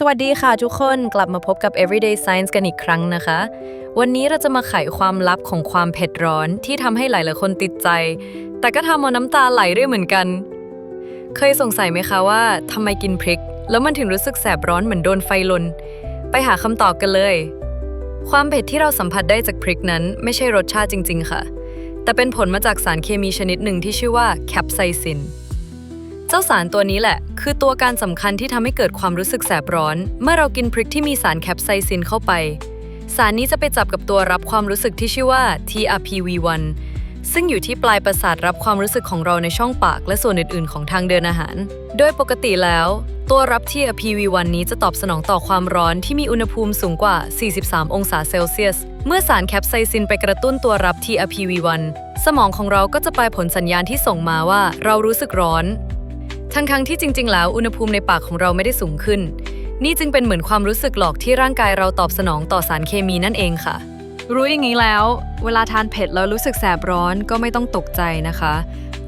สวัสดีค่ะทุกคนกลับมาพบกับ Everyday Science กันอีกครั้งนะคะ วันนี้เราจะมาไขความลับของความเผ็ดร้อนที่ทำให้หลายๆคนติดใจ แต่ก็ทำเอาน้ำตาไหลด้วยเหมือนกัน เคยสงสัยไหมคะว่าทำไมกินพริก แล้วมันถึงรู้สึกแสบร้อนเหมือนโดนไฟลน ไปหาคำตอบกันเลย ความเผ็ดที่เราสัมผัสได้จากพริกนั้น ไม่ใช่รสชาติจริง ๆ ค่ะ แต่เป็นผลมาจากสารเคมีชนิดหนึ่งที่ชื่อว่าแคปไซซิน เจ้าสารตัวนี้แหละ คือตัวการสำคัญที่ทำให้เกิดความรู้สึกแสบร้อน เมื่อเรากินพริกที่มีสารแคปไซซินเข้าไป สารนี้จะไปจับกับตัวรับความรู้สึกที่ชื่อว่า TRPV1 ซึ่งอยู่ที่ปลายประสาทรับความรู้สึกของเราในช่องปาก และส่วนอื่น ๆ ของทางเดินอาหาร โดยปกติแล้ว ตัวรับ TRPV1 นี้จะตอบสนองต่อความร้อนที่มีอุณหภูมิสูงกว่า 43 องศาเซลเซียส เมื่อสารแคปไซซินไปกระตุ้นตัวรับ TRPV1 สมองของเราก็จะปลายผลสัญญาณที่ส่งมาว่าเรารู้สึกร้อน ทั้งๆที่จริง ๆ แล้วอุณหภูมิในปากของเราไม่ได้สูงขึ้น นี่จึงเป็นเหมือนความรู้สึกหลอกที่ร่างกายเราตอบสนองต่อสารเคมีนั่นเองค่ะ รู้อย่างนี้แล้ว เวลาทานเผ็ดแล้วรู้สึกแสบร้อนก็ไม่ต้องตกใจนะคะ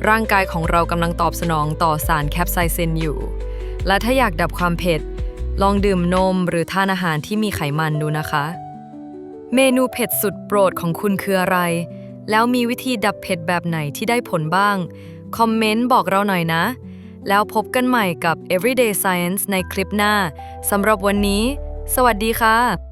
ร่างกายของเรากำลังตอบสนองต่อสารแคปไซซินอยู่ และถ้าอยากดับความเผ็ด ลองดื่มนมหรือทานอาหารที่มีไขมันดูนะคะ เมนูเผ็ดสุดโปรดของคุณคืออะไร แล้วมีวิธีดับเผ็ดแบบไหนที่ได้ผลบ้าง คอมเมนต์บอกเราหน่อยนะ แล้วพบกันใหม่กับ Everyday Science ในคลิปหน้าสำหรับวันนี้ สวัสดีค่ะ